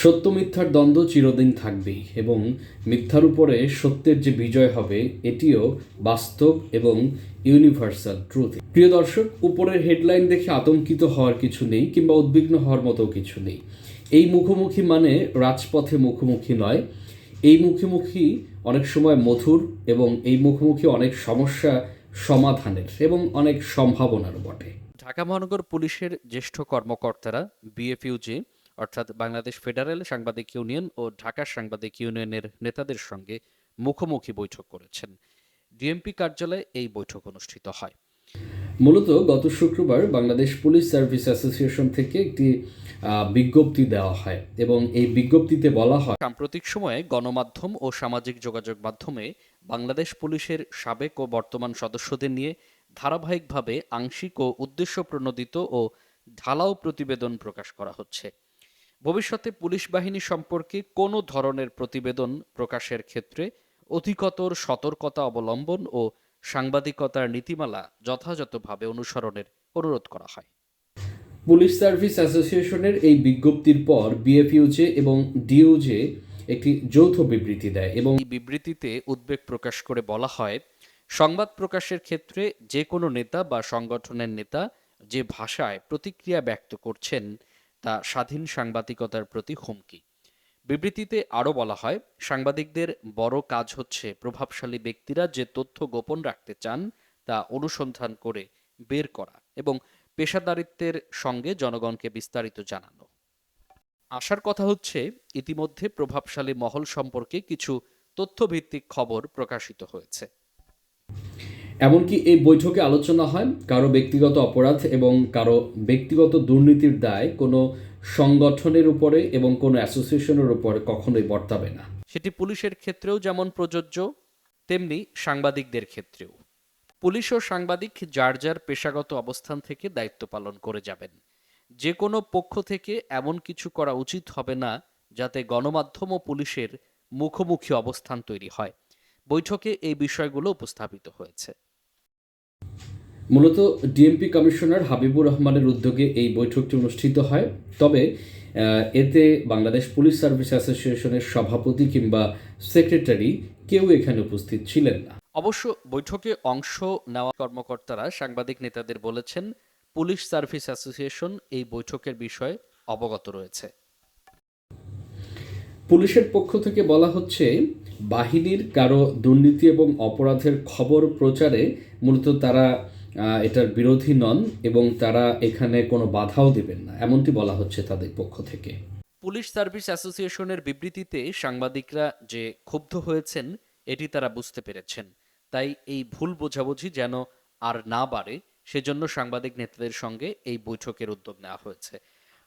সত্য মিথ্যার দ্বন্দ্ব চিরদিন থাকবেই এবং মিথ্যার উপরে সত্যের যে বিজয় হবে, এটিও বাস্তব এবং ইউনিভার্সাল ট্রুথ প্রিয় দর্শক, উপরের হেডলাইন দেখে আতঙ্কিত হওয়ার কিছু নেই কিংবা উদ্বিগ্ন হওয়ার মতো কিছু নেই। এই মুখোমুখি মানে রাজপথে মুখোমুখি নয়। এই মুখোমুখি অনেক সময় মধুর এবং এই মুখোমুখি অনেক সমস্যা সমাধানের এবং অনেক সম্ভাবনার বটে। ঢাকা মহানগর পুলিশের জ্যেষ্ঠ কর্মকর্তারা বিএফইউজি অর্থাৎ বাংলাদেশ ফেডারেল সাংবাদিক ইউনিয়ন ও ঢাকা সাংবাদিক ইউনিয়নের নেতাদের সঙ্গে মুখোমুখি বৈঠক করেছেন। ডিএমপি কার্যালয়ে এই বৈঠক অনুষ্ঠিত হয়। মূলত গত শুক্রবার বাংলাদেশ পুলিশ সার্ভিস অ্যাসোসিয়েশন থেকে একটি বিজ্ঞপ্তি দেওয়া হয় এবং এই বিজ্ঞপ্তিতে বলা হয় সাম্প্রতিক সময়ে গণমাধ্যম ও সামাজিক যোগাযোগ মাধ্যমে বাংলাদেশ পুলিশের সাবেক ও বর্তমান সদস্যদের নিয়ে ধারাবাহিকভাবে আংশিক ও উদ্দেশ্য প্রণোদিত ও ঢালাও প্রতিবেদন প্রকাশ করা হচ্ছে। ভবিষ্যতে পুলিশ বাহিনী সম্পর্কে কোনো ধরনের প্রতিবেদন প্রকাশের ক্ষেত্রে অধিকতর সতর্কতা অবলম্বন ও সাংবাদিকতার নীতিমালা যথাযথভাবে অনুসরণের অনুরোধ করা হয়। পুলিশ সার্ভিস অ্যাসোসিয়েশনের এই বিজ্ঞপ্তির পর বিএফইউজে এবং ডিইউজে একটি যৌথ বিবৃতি দেয় এবং বিবৃতিতে উদ্বেগ প্রকাশ করে বলা হয় সংবাদ প্রকাশের ক্ষেত্রে যে কোনো নেতা বা সংগঠনের নেতা যে ভাষায় প্রতিক্রিয়া ব্যক্ত করছেন তা স্বাধীন সাংবাদিকতার প্রতি হুমকি। বিবৃতিতে আরও বলা হয়, সাংবাদিকদের বড় কাজ হচ্ছে প্রভাবশালী ব্যক্তিরা যে তথ্য গোপন রাখতে চান তা অনুসন্ধান করে বের করা এবং পেশাদারিত্বের সঙ্গে জনগণকে বিস্তারিত জানানো। আশার কথা হচ্ছে, ইতিমধ্যে প্রভাবশালী মহল সম্পর্কে কিছু তথ্যভিত্তিক খবর প্রকাশিত হয়েছে। এমনকি এই বৈঠকে আলোচনা হয় কারও ব্যক্তিগত অপরাধ এবং কারও ব্যক্তিগত দুর্নীতির দায় কোনো সংগঠনের উপরে এবং কোনো অ্যাসোসিয়েশনের উপরে কখনোই বর্তাবে না। সেটি পুলিশের ক্ষেত্রেও যেমন প্রযোজ্য, তেমনি সাংবাদিকদের ক্ষেত্রেও। পুলিশ ও সাংবাদিক যার যার পেশাগত অবস্থান থেকে দায়িত্ব পালন করে যাবেন। যে কোনো পক্ষ থেকে এমন কিছু করা উচিত হবে না যাতে গণমাধ্যম ও পুলিশের মুখোমুখি অবস্থান তৈরি হয়। বৈঠকে এই বিষয়গুলো উপস্থাপিত হয়েছে। মূলত ডিএমপি কমিশনার হাবিবুর রহমানের উদ্যোগে এই বৈঠকটি অনুষ্ঠিত হয়। তবে এতে বাংলাদেশ পুলিশ সার্ভিস অ্যাসোসিয়েশনের সভাপতি কিংবা সেক্রেটারি কেউ এখানে উপস্থিত ছিলেন না। অবশ্য বৈঠকে অংশ নেওয়া কর্মকর্তারা সাংবাদিক নেতাদের বলেছেন পুলিশ সার্ভিস অ্যাসোসিয়েশন এই বৈঠকের বিষয়ে অবগত রয়েছে। পুলিশের পক্ষ থেকে বলা হচ্ছে বাহিনীর কারও দুর্নীতি এবং অপরাধের খবর প্রচারে মূলত তারা এটার বিরোধী নন এবং তারা এখানে কোনো বাধাও দেবেন না। এমনটি বলা হচ্ছে তাদের পক্ষ থেকে। পুলিশ সার্ভিস অ্যাসোসিয়েশনের বিবৃতিতে সাংবাদিকরা যে ক্ষুব্ধ হয়েছেন, এটি তারা বুঝতে পেরেছেন। তাই এই ভুল বোঝাবুঝি যেন আর না বাড়ে, সেজন্য সাংবাদিক নেতাদের সঙ্গে এই বৈঠকের উদ্যোগ নেওয়া হয়েছে।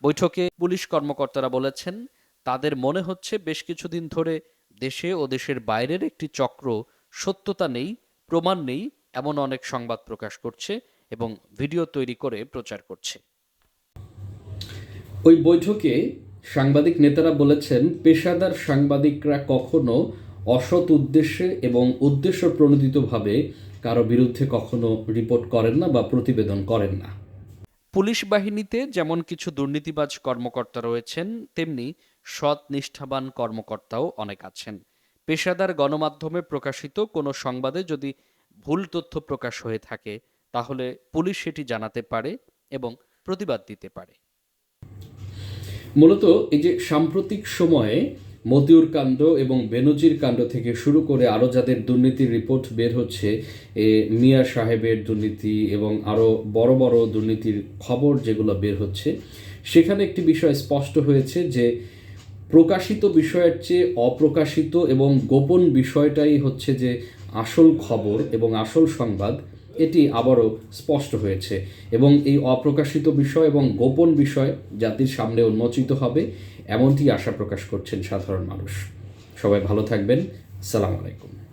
বৈঠকে পুলিশ কর্মকর্তারা বলেছেন, তাদের মনে হচ্ছে বেশ কিছুদিন ধরে দেশে ও দেশের বাইরের একটি চক্র সত্যতা নেই প্রমাণ নেই এমন অনেক সংবাদ প্রকাশ করছে এবং ভিডিও তৈরি করে প্রচার করছে। ওই বৈঠকে সাংবাদিক নেতারা বলেছেন পেশাদার সাংবাদিকরা কখনো অসৎ উদ্দেশ্যে এবং উদ্দেশ্য প্রণোদিতভাবে কারও বিরুদ্ধে কখনো রিপোর্ট করেন না বা প্রতিবেদন করেন না। পুলিশ বাহিনীতে যেমন কিছু দুর্নীতিবাজ কর্মকর্তা রয়েছেন তেমনি সৎ নিষ্ঠাবান কর্মকর্তাও অনেক আছেন। পেশাদার গণমাধ্যমে প্রকাশিত কোনো সংবাদে যদি ভুল তথ্য প্রকাশ হয়ে থাকে, তাহলে পুলিশ সেটি জানাতে পারে এবং প্রতিবাদ দিতে পারে। মূলত এই যে সাম্প্রতিক সময়ে মতিউর কাণ্ড এবং বেনজির কাণ্ড থেকে শুরু করে আরও যাদের দুর্নীতির রিপোর্ট বের হচ্ছে, এ মিয়া সাহেবের দুর্নীতি এবং আরও বড় বড় দুর্নীতির খবর যেগুলো বের হচ্ছে, সেখানে একটি বিষয় স্পষ্ট হয়েছে যে প্রকাশিত বিষয়ের চেয়ে অপ্রকাশিত এবং গোপন বিষয়টাই হচ্ছে যে আসল খবর এবং আসল সংবাদ, এটি আবারও স্পষ্ট হয়েছে। এবং এই অপ্রকাশিত বিষয় এবং গোপন বিষয় জাতির সামনে উন্মোচিত হবে, এমনটি আশা প্রকাশ করছেন সাধারণ মানুষ। সবাই ভালো থাকবেন। সালাম আলাইকুম।